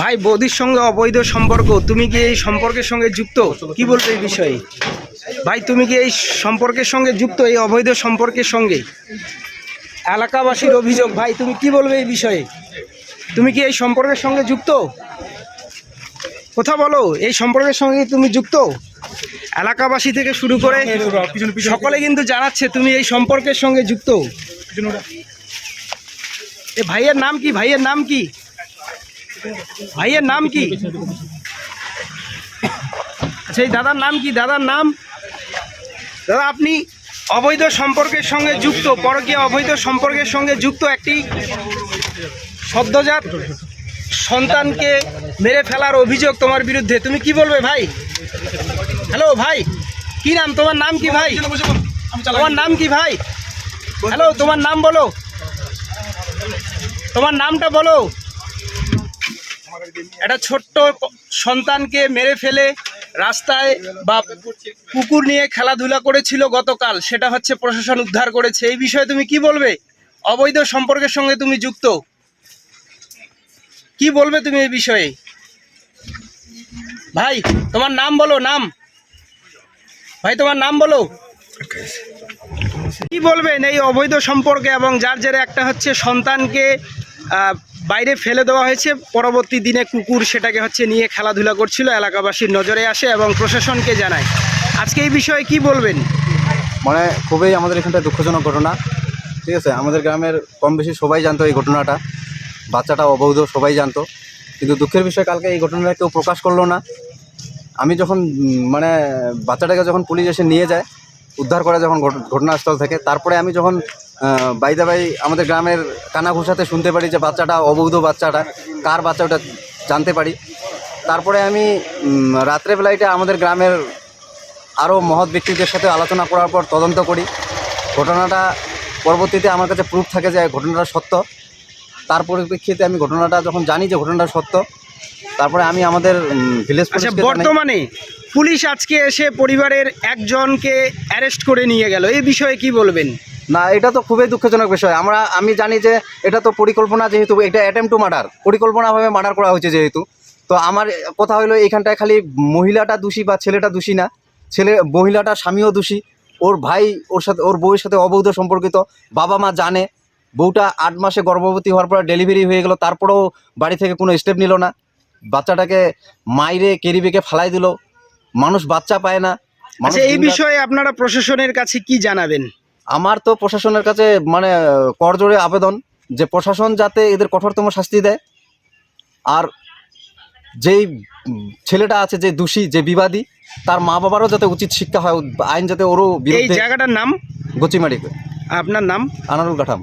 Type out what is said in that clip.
ভাই, বৌদির সঙ্গে অবৈধ সম্পর্ক, তুমি কি এই সম্পর্কের সঙ্গে যুক্ত? কি বলবে এই বিষয়ে? ভাই, তুমি কি এই সম্পর্কের সঙ্গে যুক্ত, এই অবৈধ সম্পর্কের সঙ্গে? এলাকাবাসীর অভিযোগ, ভাই, তুমি কি বলবে এই বিষয়ে? তুমি কি এই সম্পর্কের সঙ্গে যুক্ত? কথা বলো, এই সম্পর্কের সঙ্গে তুমি যুক্ত? এলাকাবাসী থেকে শুরু করে সকলে কিন্তু জানাচ্ছে তুমি এই সম্পর্কের সঙ্গে যুক্ত। এ ভাইয়ের নাম কি? ভাইয়ের নাম কি? ভাইয়ের নাম কি? আচ্ছা এই দাদার নাম কি? দাদার নাম? দাদা, আপনি অবৈধ সম্পর্কের সঙ্গে যুক্ত, পরকীয় অবৈধ সম্পর্কের সঙ্গে যুক্ত একটি সদ্যজাত সন্তানকে মেরে ফেলার অভিযোগ তোমার বিরুদ্ধে। তুমি কি বলবে ভাই? হ্যালো ভাই, কি নাম? তোমার নাম কি ভাই? তোমার নাম কি ভাই? হ্যালো তোমার নাম বলো। তোমার নামটা বলো। একটা ছোট্ট সন্তানকে মেরে ফেলে রাস্তায় বা কুকুর নিয়ে খেলাধুলা করেছিল গতকাল, সেটা হচ্ছে প্রশাসন উদ্ধার করেছে। এই বিষয়ে তুমি কি বলবে? অবৈধ সম্পর্কের সঙ্গে তুমি যুক্ত? কি বলবে তুমি এই বিষয়ে? ভাই, তোমার নাম বলো, নাম। ভাই, তোমার নাম বলো। কি বলবেন এই অবৈধ সম্পর্কে এবং যার জেরে একটা হচ্ছে সন্তানকে বাইরে ফেলে দেওয়া হয়েছে। পরবর্তী দিনে কুকুর সেটাকে হচ্ছে নিয়ে খেলাধুলা করছিল, এলাকাবাসীর নজরে আসে এবং প্রশাসনকে জানায়। আজকে এই বিষয়ে কি বলবেন? মানে খুবই আমাদের এখানটা দুঃখজনক ঘটনা। ঠিক আছে, আমাদের গ্রামের কম বেশি সবাই জানতো এই ঘটনাটা। বাচ্চাটা অবৈধ, সবাই জানতো। কিন্তু দুঃখের বিষয়, কালকে এই ঘটনাটা কেউ প্রকাশ করল না। আমি যখন মানে বাচ্চাটাকে যখন পুলিশ এসে নিয়ে যায় উদ্ধার করা যখন ঘটনাস্থল থেকে, তারপরে আমি যখন বাইদা বাই আমাদের গ্রামের কানাঘুষাতে শুনতে পারি যে বাচ্চাটা, অবৈধ বাচ্চাটা, কার বাচ্চা ওটা জানতে পারি। তারপরে আমি রাত্রেবেলাইটা আমাদের গ্রামের আরও মহৎ ব্যক্তিদের সাথে আলোচনা করার পর তদন্ত করি। ঘটনাটা পরবর্তীতে আমার কাছে প্রুফ থাকে যে ঘটনাটা সত্য। তার পরিপ্রেক্ষিতে আমি ঘটনাটা যখন জানি যে ঘটনাটা সত্য তারপরে আমি আমাদের ভিলেজ আচ্ছা বর্তমানে পুলিশ আজকে এসে পরিবারের একজনকে অ্যারেস্ট করে নিয়ে গেল। এই বিষয়ে কি বলবেন? না এটা তো খুবই দুঃখজনক বিষয়। আমরা আমি জানি যে এটা তো পরিকল্পনা যেহেতু এটা অ্যাটেম্প টু মার্ডার পরিকল্পনাভাবে মার্ডার করা হয়েছে যেহেতু। তো আমার কথা হলো এখানটায় খালি মহিলাটা দোষী বা ছেলেটা দোষী না। ছেলে মহিলাটা স্বামীও দোষী। ওর ভাই ওর সাথে ওর বউয়ের সাথে অবৈধ সম্পর্কিত। বাবা মা জানে। বউটা আট মাসে গর্ভবতী হওয়ার পর ডেলিভারি হয়ে গেল। তারপরেও বাড়ি থেকে কোনো স্টেপ নিল না। বাচ্চাটাকে মাইরে কেরিবেকে ফালাই দিল। মানুষ বাচ্চা পায় না। আচ্ছা এই বিষয়ে আপনারা প্রশাসনের কাছে কি জানাবেন? আমার তো প্রশাসনের কাছে মানে করজোড়ে আবেদন যে প্রশাসন যাতে এদের কঠোরতম শাস্তি দেয়। আর যেই ছেলেটা আছে যে দোষী যে বিবাদী তার মা বাবারও যাতে উচিত শিক্ষা হয় আইন যাতে ওরও এই জায়গাটার নাম? গচিমারি। আপনার নাম? আনারুল কাঠাম।